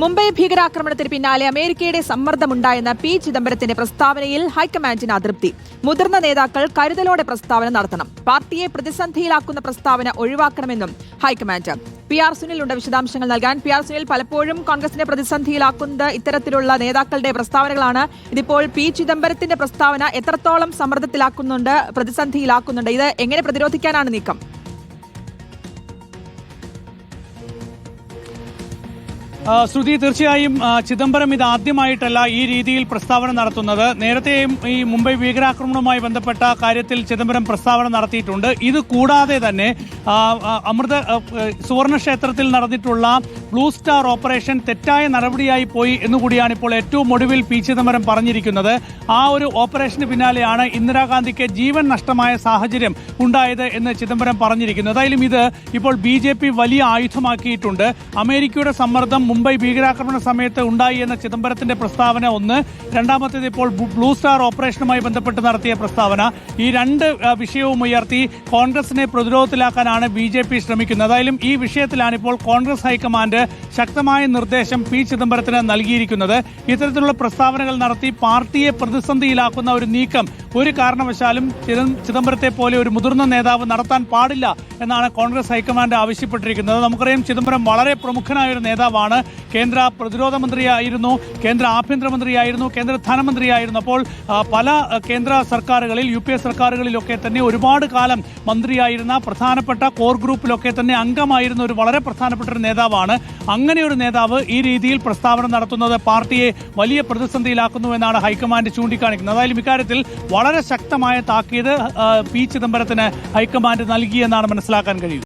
മുംബൈ ഭീകരാക്രമണത്തിന് പിന്നാലെ അമേരിക്കയുടെ സമ്മർദ്ദമുണ്ടായെന്ന പി ചിദംബരത്തിന്റെ പ്രസ്താവനയിൽ ഹൈക്കമാൻഡിന് അതൃപ്തി. മുതിർന്ന നേതാക്കൾ കരുതലോടെ പ്രസ്താവന നടത്തണം. പാർട്ടിയെ പ്രതിസന്ധിയിലാക്കുന്ന പ്രസ്താവന ഒഴിവാക്കണമെന്നും ഹൈക്കമാൻഡ്. പി ആർ സുനിലുണ്ട് വിശദാംശങ്ങൾ നൽകാൻ. പി ആർ സുനിൽ പലപ്പോഴും കോൺഗ്രസിനെ പ്രതിസന്ധിയിലാക്കുന്നത് ഇത്തരത്തിലുള്ള നേതാക്കളുടെ പ്രസ്താവനകളാണ്. ഇതിപ്പോൾ പി ചിദംബരത്തിന്റെ പ്രസ്താവന എത്രത്തോളം സമ്മർദ്ദത്തിലാക്കുന്നുണ്ട് പ്രതിസന്ധിയിലാക്കുന്നുണ്ട് ഇത് എങ്ങനെ പ്രതിരോധിക്കാനാണ് നീക്കം? ശ്രുതി തീർച്ചയായും ചിദംബരം ഇത് ആദ്യമായിട്ടല്ല ഈ രീതിയിൽ പ്രസ്താവന നടത്തുന്നത്. നേരത്തെയും ഈ മുംബൈ ഭീകരാക്രമണവുമായി ബന്ധപ്പെട്ട കാര്യത്തിൽ ചിദംബരം പ്രസ്താവന നടത്തിയിട്ടുണ്ട്. ഇത് കൂടാതെ തന്നെ അമൃത സുവർണ ക്ഷേത്രത്തിൽ നടന്നിട്ടുള്ള ബ്ലൂ സ്റ്റാർ ഓപ്പറേഷൻ തെറ്റായ നടപടിയായി പോയി എന്നുകൂടിയാണ് ഇപ്പോൾ ഏറ്റവും ഒടുവിൽ പി ചിദംബരം പറഞ്ഞിരിക്കുന്നത്. ആ ഒരു ഓപ്പറേഷന് പിന്നാലെയാണ് ഇന്ദിരാഗാന്ധിക്ക് ജീവൻ നഷ്ടമായ സാഹചര്യം ഉണ്ടായത് എന്ന് ചിദംബരം പറഞ്ഞിരിക്കുന്നു ഏതായാലും ഇത് ഇപ്പോൾ ബി വലിയ ആയുധമാക്കിയിട്ടുണ്ട്. അമേരിക്കയുടെ സമ്മർദ്ദം മുംബൈ ഭീകരാക്രമണ സമയത്ത് ഉണ്ടായി എന്ന ചിദംബരത്തിന്റെ പ്രസ്താവന ഒന്ന്. രണ്ടാമത്തേത് ഇപ്പോൾ ബ്ലൂ സ്റ്റാർ ഓപ്പറേഷനുമായി ബന്ധപ്പെട്ട് നടത്തിയ പ്രസ്താവന. ഈ രണ്ട് വിഷയവും ഉയർത്തി കോൺഗ്രസിനെ പ്രതിരോധത്തിലാക്കാനാണ് ബി ജെ പി ശ്രമിക്കുന്നത്. ഏതായാലും ഈ വിഷയത്തിലാണ് ഇപ്പോൾ കോൺഗ്രസ് ഹൈക്കമാൻഡ് ശക്തമായ നിർദ്ദേശം പി ചിദംബരത്തിന് നൽകിയിരിക്കുന്നത്. ഇത്തരത്തിലുള്ള പ്രസ്താവനകൾ നടത്തി പാർട്ടിയെ പ്രതിസന്ധിയിലാക്കുന്ന ഒരു നീക്കം ഒരു കാരണവശാലും ചിദം- ചിദംബരത്തെ പോലെ ഒരു മുതിർന്ന നേതാവ് നടത്താൻ പാടില്ല എന്നാണ് കോൺഗ്രസ് ഹൈക്കമാൻഡ് ആവശ്യപ്പെട്ടിരിക്കുന്നത്. നമുക്കറിയാം ചിദംബരം വളരെ പ്രമുഖനായ ഒരു നേതാവാണ്. കേന്ദ്ര പ്രതിരോധ മന്ത്രിയായിരുന്നു കേന്ദ്ര ആഭ്യന്തരമന്ത്രിയായിരുന്നു കേന്ദ്ര ധനമന്ത്രിയായിരുന്നു. അപ്പോൾ പല കേന്ദ്ര സർക്കാരുകളിൽ യു പി എ സർക്കാരുകളിലൊക്കെ തന്നെ ഒരുപാട് കാലം മന്ത്രിയായിരുന്ന പ്രധാനപ്പെട്ട കോർ ഗ്രൂപ്പിലൊക്കെ തന്നെ അംഗമായിരുന്ന ഒരു വളരെ പ്രധാനപ്പെട്ട ഒരു നേതാവാണ് അങ്ങനെ ഒരു നേതാവ് ഈ രീതിയിൽ പ്രസ്താവന നടത്തുന്നത് പാർട്ടിയെ വലിയ പ്രതിസന്ധിയിലാക്കുന്നു എന്നാണ് ഹൈക്കമാൻഡ് ചൂണ്ടിക്കാണിക്കുന്നത്. അതായാലും ഇക്കാര്യത്തിൽ വളരെ ശക്തമായ താക്കീത് പി ചിദംബരത്തിന് ഹൈക്കമാൻഡ് നൽകിയെന്നാണ് മനസ്സിലാക്കാൻ കഴിയുക